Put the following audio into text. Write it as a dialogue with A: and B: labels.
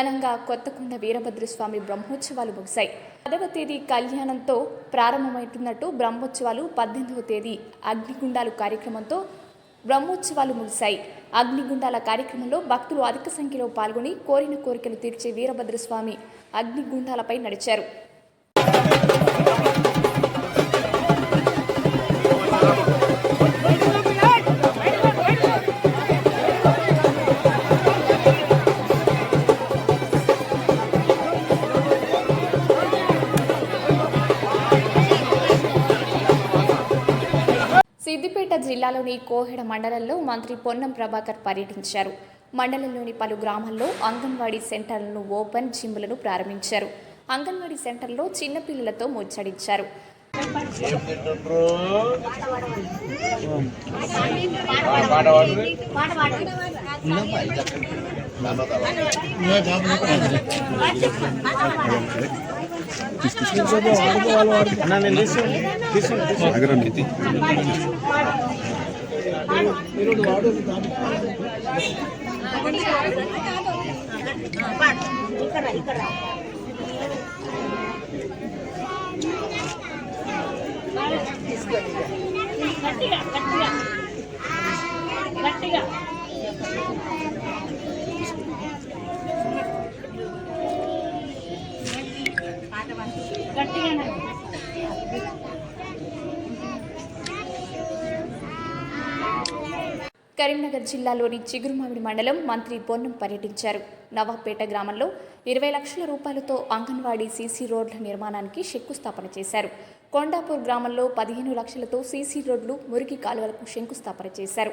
A: ఘనంగా కొత్తకొండ వీరభద్రస్వామి బ్రహ్మోత్సవాలు ముగిశాయి. పదవ తేదీ కళ్యాణంతో ప్రారంభమవుతున్నట్టు బ్రహ్మోత్సవాలు పద్దెనిమిదవ తేదీ అగ్నిగుండాలు కార్యక్రమంతో బ్రహ్మోత్సవాలు ముగిశాయి. అగ్నిగుండాల కార్యక్రమంలో భక్తులు అధిక సంఖ్యలో పాల్గొని కోరిన కోరికలు తీర్చే వీరభద్రస్వామి అగ్నిగుండాలపై నడిచారు. సిద్దిపేట జిల్లాలోని కోహెడ మండలంలో మంత్రి పొన్నం ప్రభాకర్ పర్యటించారు. మండలంలోని పలు గ్రామాల్లో అంగన్వాడీ సెంటర్లను ఓపెన్ జిమ్లను ప్రారంభించారు. అంగన్వాడీ సెంటర్లో చిన్నపిల్లలతో ముచ్చడించారు
B: ఏం తింటుండ్రు పాట పాడు
C: గట్టిగా గట్టిగా గట్టిగా గట్టిగా
A: కరీంనగర్ జిల్లాలోని చిగురుమామిడి మండలం మంత్రి బొన్నం పర్యటించారు. నవాపేట గ్రామంలో ఇరవై లక్షల రూపాయలతో అంగన్వాడీ సీసీ రోడ్ల నిర్మాణానికి శంకుస్థాపన చేశారు. కొండాపూర్ గ్రామంలో పదిహేను లక్షలతో సీసీ రోడ్లు మురికి కాలువలకు శంకుస్థాపన చేశారు.